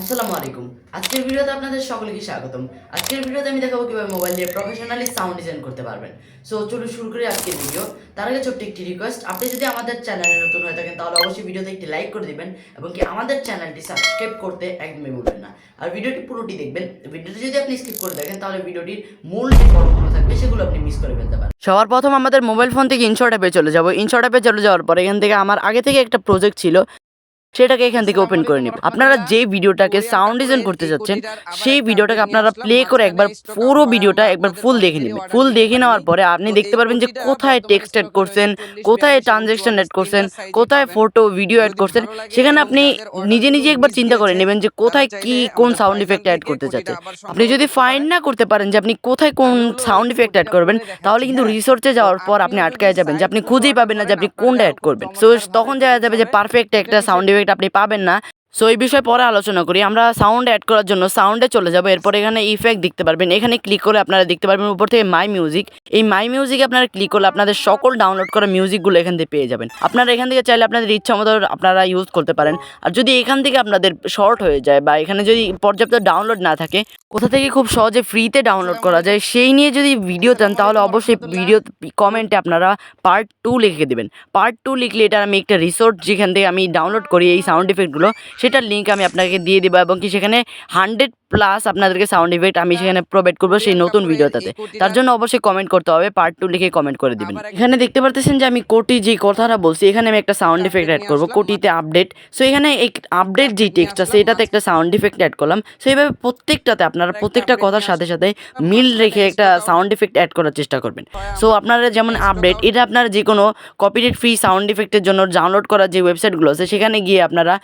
আসসালামু আলাইকুম। আজকের ভিডিওতে আপনাদের সকলকে স্বাগতম। আজকের ভিডিওতে আমি দেখাবো কীভাবে মোবাইল দিয়ে প্রফেশনালি সাউন্ড ডিজাইন করতে পারবেন। সো চলুন শুরু করি আজকের ভিডিও। তার আগে ছোট্ট একটি রিকোয়েস্ট আপনি যদি আমাদের চ্যানেলে নতুন হয়ে থাকেন, তাহলে অবশ্যই ভিডিওতে একটি লাইক করে দিবেন এবং কি আমাদের চ্যানেলটি সাবস্ক্রাইব করতে একদমই ভুলবেন না। আর ভিডিওটি পুরোটি দেখবেন। ভিডিওটি যদি আপনি স্কিপ করে দেখেন, তাহলে ভিডিওটির মূল যে পর্বগুলো থাকবে, সেগুলো আপনি মিস করে ফেলতে পারেন। সবার প্রথম আমাদের মোবাইল ফোন থেকে ইনশর্ট অ্যাপে চলে যাব। ইনশর্ট অ্যাপে চলে যাওয়ার পর এখান থেকে আমার আগে থেকে একটা প্রজেক্ট ছিল। সেটাকে এখান থেকে ওপেন করে নিব। আপনারা যে ভিডিওটাকে সাউন্ড ডিজাইন করতে যাচ্ছেন, সেই ভিডিওটাকে আপনারা প্লে করে একবার পুরো ভিডিওটা একবার ফুল দেখে নেবেন। ফুল দেখে নেওয়ার পরে আপনি দেখতে পারবেন যে কোথায় টেক্সট অ্যাড করছেন, কোথায় ট্রানজ্যাকশন অ্যাড করছেন, কোথায় ফটো ভিডিও অ্যাড করছেন। সেখানে আপনি নিজে নিজে একবার চিন্তা করে নেবেন যে কোথায় কি, কোন সাউন্ড ইফেক্ট অ্যাড করতে চাচ্ছেন আপনি যদি ফাইন্ড না করতে পারেন যে আপনি কোথায় কোন সাউন্ড ইফেক্ট অ্যাড করবেন, তাহলে কিন্তু রিসোর্সে যাওয়ার পর আপনি আটকায় যাবেন যে আপনি খুঁজেই পাবেন না যে আপনি কোনটা অ্যাড করবেন। সো তখন দেখা যাবে যে পারফেক্ট একটা সাউন্ড ইফেক্ট আপনি পাবেন না। সো এই বিষয়ে পরে আলোচনা করি। আমরা সাউন্ড অ্যাড করার জন্য সাউন্ডে চলে যাব। এরপর এখানে ইফেক্ট দেখতে পারবেন। এখানে ক্লিক করে আপনারা দেখতে পারবেন উপর থেকে মাই মিউজিক এই মাই মিউজিকে আপনারা ক্লিক করলে আপনাদের সকল ডাউনলোড করা মিউজিকগুলো এখান থেকে পেয়ে যাবেন। আপনারা এখান থেকে চাইলে আপনাদের ইচ্ছা মতো আপনারা ইউজ করতে পারেন। আর যদি এখান থেকে আপনাদের শর্ট হয়ে যায় বা এখানে যদি পর্যাপ্ত ডাউনলোড না থাকে, কোথা থেকে খুব সহজে ফ্রিতে ডাউনলোড করা যায় সেই নিয়ে যদি ভিডিও চান, তাহলে অবশ্যই ভিডিও কমেন্টে আপনারা পার্ট টু লিখে দেবেন। পার্ট টু লিখলে এটা আমি একটা রিসোর্ট যেখান থেকে আমি ডাউনলোড করি এই সাউন্ড ইফেক্টগুলো সেটার লিঙ্ক আমি আপনাকে দিয়ে দেবো এবং কি সেখানে হান্ড্রেড প্লাস আপনাদেরকে সাউন্ড ইফেক্ট আমি সেখানে প্রোভাইড করব সেই নতুন ভিডিওটাতে তার জন্য অবশ্যই কমেন্ট করতে হবে পার্ট টু লিখে কমেন্ট করে দিবেন। এখানে দেখতে পারতেছেন যে আমি কোটি যে কথাটা বলছি এখানে আমি একটা সাউন্ড ইফেক্ট অ্যাড করব কোটিতে আপডেট সো এখানে এই আপডেট যে টেক্সট আছে এটাতে একটা সাউন্ড ইফেক্ট অ্যাড করলাম। সো এইভাবে প্রত্যেকটাতে আপনারা প্রত্যেকটা কথার সাথে সাথে মিল রেখে একটা সাউন্ড ইফেক্ট অ্যাড করার চেষ্টা করবেন। সো আপনারা যেমন আপডেট এটা আপনারা যে কোনো কপিরাইট ফ্রি সাউন্ড ইফেক্টের জন্য ডাউনলোড করার যে ওয়েবসাইটগুলো আছে সেখানে গিয়ে আপনারা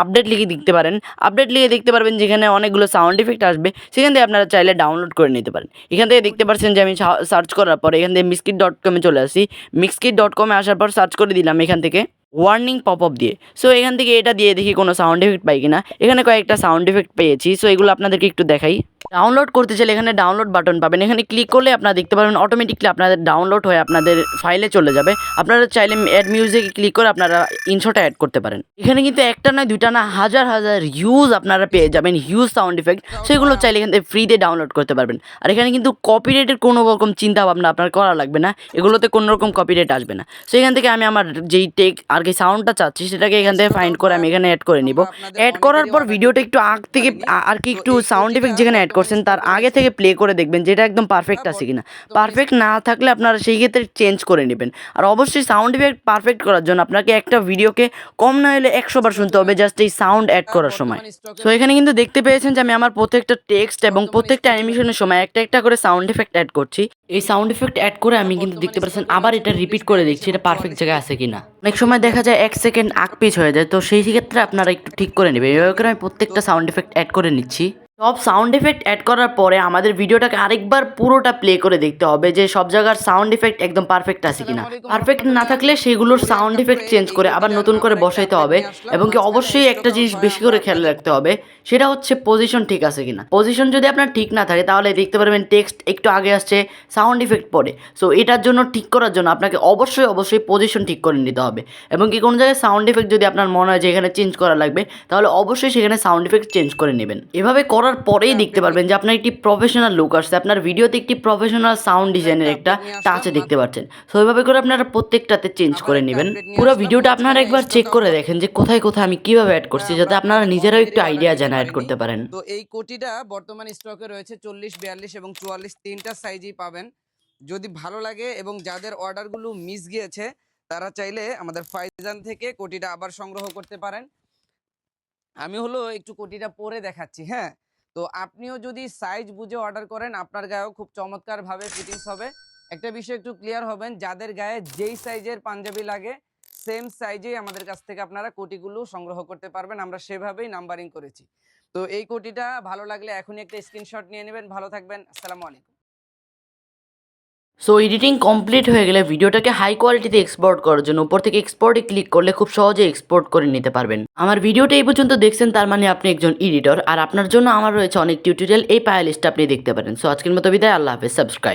আপডেট লিখে দেখতে পারেন। আপডেট লিখে দেখতে পারবেন যেখানে অনেকগুলো সাউন্ড ইফেক্ট আসবে, সেখান থেকে আপনারা চাইলে ডাউনলোড করে নিতে পারেন। এখান থেকে দেখতে পারছেন যে আমি সার্চ করার পর এখান থেকে মিসকিট ডট কমে চলে আসি। মিক্সকিট ডট কমে আসার পর সার্চ করে দিলাম এখান থেকে ওয়ার্নিং পপ আপ দিয়ে। সো এখান থেকে এটা দিয়ে দেখি কোনো সাউন্ড এফেক্ট পাই কিনা। এখানে কয়েকটা সাউন্ড এফেক্ট পেয়েছি। সো এগুলো আপনাদেরকে একটু দেখাই। ডাউনলোড করতে চাইলে এখানে ডাউনলোড বাটন পাবেন। এখানে ক্লিক করলে আপনারা দেখতে পারবেন অটোমেটিকলি আপনাদের ডাউনলোড হয়ে আপনাদের ফাইলে চলে যাবে। আপনারা চাইলে অ্যাড মিউজিকে ক্লিক করে আপনারা ইনশোটা অ্যাড করতে পারেন। এখানে কিন্তু একটা নয় দুইটা না, হাজার হাজার হিউজ আপনারা পেয়ে যাবেন হিউজ সাউন্ড ইফেক্ট সেগুলো চাইলে এখান থেকে ফ্রিতে ডাউনলোড করতে পারবেন। আর এখানে কিন্তু কপিরাইটের কোনো রকম চিন্তা ভাবনা আপনার করা লাগবে না। এগুলোতে কোনো রকম কপিরাইট আসবে না। সো এখান থেকে আমি আমার যেই টেক আর কি সাউন্ডটা চাচ্ছি, সেটাকে এখান থেকে ফাইন্ড করে আমি এখানে অ্যাড করে নিব। অ্যাড করার পর ভিডিওটা একটু আগ থেকে আর কি একটু সাউন্ড ইফেক্ট যেখানে অ্যাড করছেন তার আগে থেকে প্লে করে দেখবেন যেটা একদম পারফেক্ট আছে কিনা। পারফেক্ট না থাকলে আপনারা সেই ক্ষেত্রে চেঞ্জ করে নেবেন। আর অবশ্যই সাউন্ড ইফেক্ট পারফেক্ট করার জন্য আপনাকে একটা ভিডিওকে কম না হলে একশো বার শুনতে হবে জাস্ট এই সাউন্ড অ্যাড করার সময়। সো এখানে কিন্তু দেখতে পেয়েছেন যে আমি আমার প্রত্যেকটা টেক্সট এবং প্রত্যেকটা অ্যানিমেশনের সময় একটা একটা করে সাউন্ড ইফেক্ট অ্যাড করছি। এই সাউন্ড ইফেক্ট অ্যাড করে আমি কিন্তু দেখতে পাচ্ছেন আবার এটা রিপিট করে দেখছি এটা পারফেক্ট জায়গায় আছে কিনা। অনেক সময় দেখা যায় এক সেকেন্ড আগ পিছ হয়ে যায় তো সেই ক্ষেত্রে আপনারা একটু ঠিক করে নেবেন। এভাবে করে আমি প্রত্যেকটা সাউন্ড ইফেক্ট অ্যাড করে নিচ্ছি। সব সাউন্ড এফেক্ট অ্যাড করার পরে আমাদের ভিডিওটাকে আরেকবার পুরোটা প্লে করে দেখতে হবে যে সব জায়গার সাউন্ড এফেক্ট একদম পারফেক্ট আছে কিনা। পারফেক্ট না থাকলে সেগুলোর সাউন্ড এফেক্ট চেঞ্জ করে আবার নতুন করে বসাইতে হবে এবং কি অবশ্যই একটা জিনিস বেশি করে খেয়াল রাখতে হবে সেটা হচ্ছে পজিশন ঠিক আছে কিনা। পজিশন যদি আপনার ঠিক না থাকে তাহলে দেখতে পারবেন টেক্সট একটু আগে আসছে সাউন্ড ইফেক্ট পরে। সো এটার জন্য ঠিক করার জন্য আপনাকে অবশ্যই অবশ্যই পজিশন ঠিক করে নিতে হবে। এবং কি কোনো জায়গায় সাউন্ড এফেক্ট যদি আপনার মনে হয় যে এখানে চেঞ্জ করা লাগবে তাহলে অবশ্যই সেখানে সাউন্ড এফেক্ট চেঞ্জ করে নেবেন। এভাবে করার পরেই দেখতে পারবেন যে আপনার একটি প্রফেশনাল লুক আসছে। আপনার ভিডিওতে একটি প্রফেশনাল সাউন্ড ডিজাইনের একটা টাচে দেখতে পাচ্ছেন। সো এইভাবে করে আপনারা প্রত্যেকটাতে চেঞ্জ করে নেবেন। পুরো ভিডিওটা আপনারা একবার চেক করে দেখেন যে কোথায় কোথায় আমি কীভাবে অ্যাড করছি যাতে আপনারা নিজেরাও একটু আইডিয়া জেনারেট করতে পারেন। তো এই কোটিটা বর্তমান স্টকে রয়েছে চল্লিশ বিয়াল্লিশ এবং চুয়াল্লিশ। তিনটা সাইজই পাবেন। যদি ভালো লাগে এবং যাদের অর্ডারগুলো মিস গিয়েছে তারা চাইলে আমাদের ফাইজান থেকে কোটিটা আবার সংগ্রহ করতে পারেন। আমি হলো একটু কোটিটা পরে দেখাচ্ছি হ্যাঁ। তো আপনিও যদি সাইজ বুঝে অর্ডার করেন, আপনার গায়েও খুব চমৎকারভাবে ফিটিংস হবে। একটা বিষয় একটু ক্লিয়ার হবেন, যাদের গায়ে যেই সাইজের পাঞ্জাবি লাগে সেম সাইজেই আমাদের কাছ থেকে আপনারা কোটিগুলো সংগ্রহ করতে পারবেন। আমরা সেভাবেই নাম্বারিং করেছি। তো এই কোটিটা ভালো লাগলে এখনই একটা স্ক্রিনশট নিয়ে নেবেন। ভালো থাকবেন। আসসালামু আলাইকুম। সো এডিটিং কমপ্লিট হয়ে গেলে ভিডিওটাকে হাই কোয়ালিটিতে এক্সপোর্ট করার জন্য উপর থেকে এক্সপোর্টে ক্লিক করলে খুব সহজে এক্সপোর্ট করে নিতে পারবেন। আমার ভিডিওটা এই পর্যন্ত দেখছেন, তার মানে আপনি একজন এডিটর আর আপনার জন্য আমার রয়েছে অনেক টিউটোরিয়াল এই প্লে লিস্টটা আপনি দেখতে পারেন। সো আজকের মতো বিদায়, আল্লাহ হাফেজ সাবস্ক্রাইব